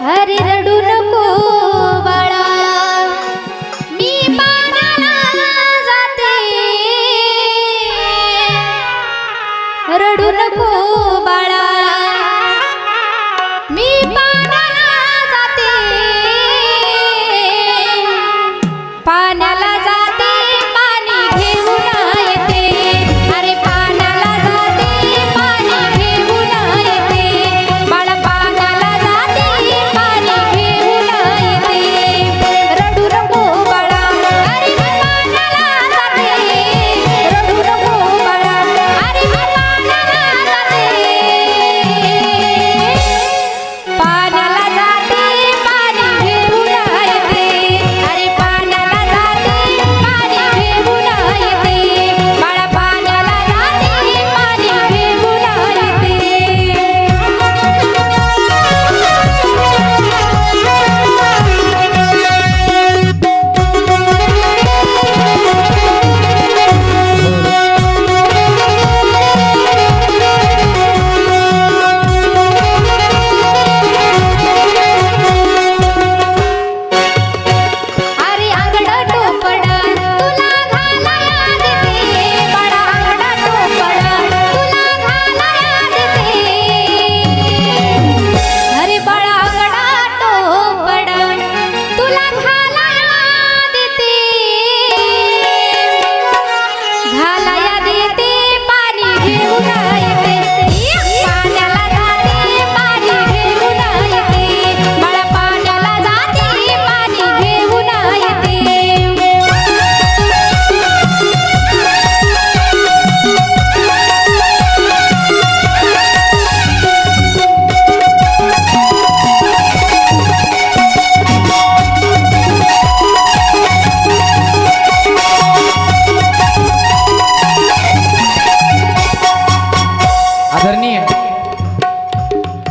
हरे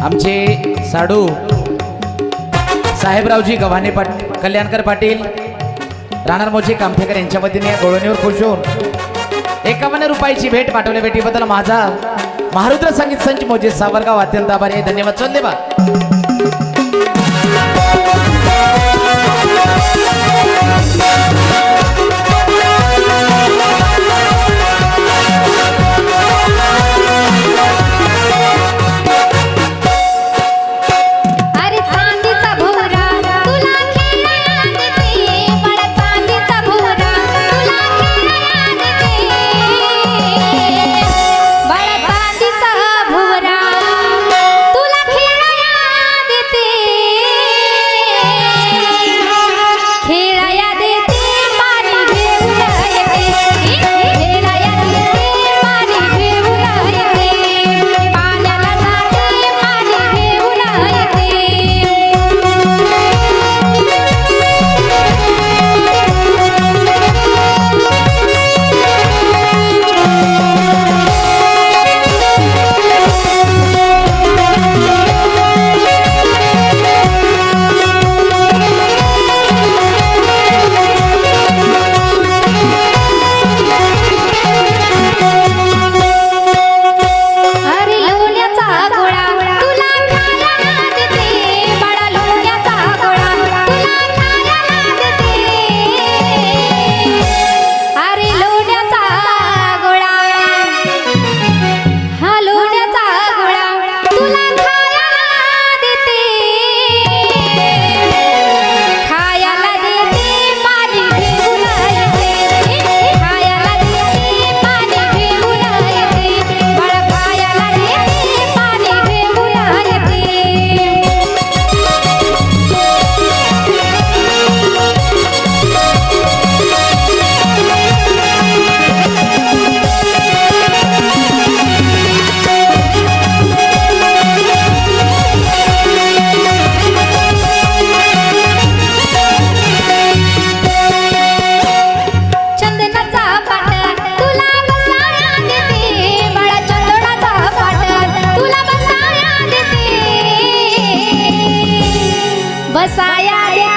आमचे साडू साहेबरावजी गव्हाणे पाट कल्याणकर पाटील राणार मोजी कामठेकर यांच्या वतीने गोळणीवर खुश होऊन एकावन्न रुपयाची भेट पाठवल्या भेटीबद्दल माझा महारुद्र संगीत संच मोजे सावरगाव अत्यंत आभारी आहे. धन्यवाद. चल देवा वसाया